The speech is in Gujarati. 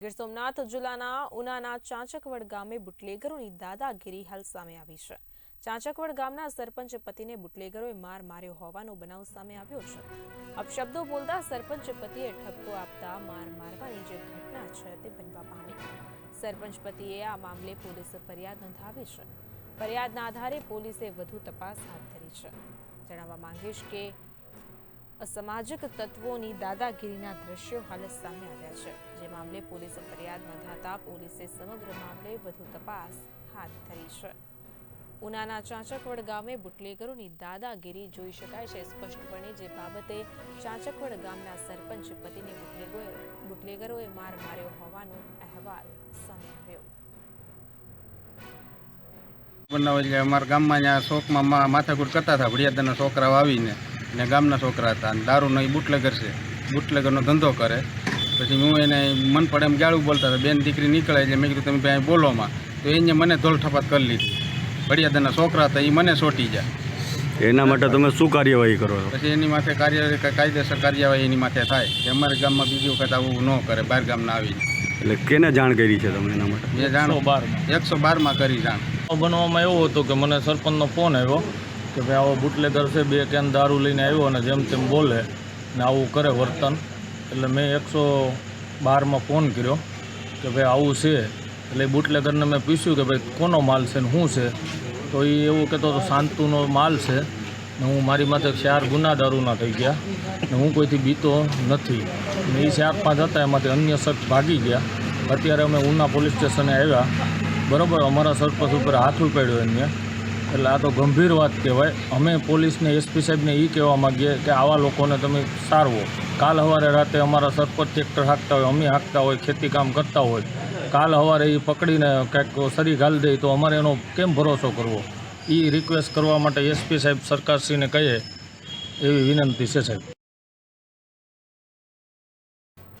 ગીર સોમનાથ જિલ્લાના ઉનાના ચાંચકવડ ગામે બુટલેગરોની દાદાગીરી હાલ સામે આવી છે. ચાંચકવડ ગામના સરપંચ પતિને બુટલેગરોએ માર માર્યો હોવાનો બનાવ સામે આવ્યો છે. અપશબ્દો બોલતા સરપંચ પતિએ ઠપકો આપતા માર મારવાની જે ઘટના છે તે બનવા પામી. સરપંચ પતિએ આ મામલે પોલીસે ફરિયાદ નોંધાવી છે. ફરિયાદના આધારે પોલીસે વધુ તપાસ હાથ ધરી છે. જણાવવા માંગીશ કે અસામાજિક તત્વોની દાદાગીરીના દ્રશ્યો હાલ સામે આવ્યા છે. જે મામલે પોલીસે ફરિયાદ નોંધાતા પોલીસે સમગ્ર મામલે વધુ તપાસ હાથ ધરી છે. ઉનાના ચાંચકવડ ગામે બુટલેગરોની દાદાગીરી જોઈ શકાય છે. સ્પષ્ટપણે જે બાબતે ચાંચકવડ ગામના સરપંચ પતિને બુટલેગોએ બુટલેગરોએ માર માર્યો હોવાનો અહેવાલ સામે આવ્યો. બનાવ એટલે અમારા ગામમાં શોકમાં માથાકૂટ કરતા હતા, ભડિયાદાના છોકરાઓ આવીને ને ગામના છોકરા હતા અને દારૂનો એ બુટલેગર છે. બુટલેગરનો ધંધો કરે. પછી હું એને મન પડે એમ ગાળું બોલતા હતા બેન દીકરી નીકળે એટલે મેં કીધું તમે ભાઈ બોલોમાં તો એને મને ધોલ ઠપાત કરી લીધી. ભડિયાદાના છોકરા હતા એ મને સોટી જાય એના માટે તમે શું કાર્યવાહી કરો છો? પછી એની માથે કાર્ય કાયદેસર કાર્યવાહી એની માથે થાય. કે અમારા ગામમાં બીજી વખત આવું ન કરે બહાર ગામના આવીને. એટલે કેને જાણ કરી છે તમે એના માટે? મેં જાણ એકસો બારમાં. કરી જાણ. બનવામાં એવું હતું કે મને સરપંચનો ફોન આવ્યો. કે ભાઈ આવો બુટલેગર છે, બે કેન દારૂ લઈને આવ્યો અને જેમ તેમ બોલે ને આવું કરે વર્તન. એટલે મેં એકસો બારમાં ફોન કર્યો કે ભાઈ આવું છે. એટલે બુટલેગરને મેં પૂછ્યું કે ભાઈ કોનો માલ છે ને શું છે? તો એ એવું કહેતો હતો, શાંતુનો માલ છે. ને હું મારી માથે ચાર ગુના દારૂના થઈ ગયા ને હું કોઈથી બીતો નથી. ને એ ચાર પાંચ હતા, એમાંથી અન્ય શખ્સ ભાગી ગયા. અત્યારે અમે ઉના પોલીસ સ્ટેશને આવ્યા. બરાબર, અમારા સરપંચ ઉપર હાથ ઉપાડ્યો એમને. એટલે આ તો ગંભીર વાત કહેવાય. અમે પોલીસને, એસપી સાહેબને એ કહેવા માગીએ કે આવા લોકોને તમે સારવો. કાલ સવારે રાતે અમારા સરપંચ ટ્રેક્ટર હાંકતા હોય, અમે હાંકતા હોય, ખેતી કામ કરતા હોય. કાલ સવારે એ પકડીને કંઈક સરી ઘાલ દે તો અમારે એનો કેમ ભરોસો કરવો? એ રિક્વેસ્ટ કરવા માટે એસપી સાહેબ સરકારશ્રીને કહીએ. એવી વિનંતી છે સાહેબ.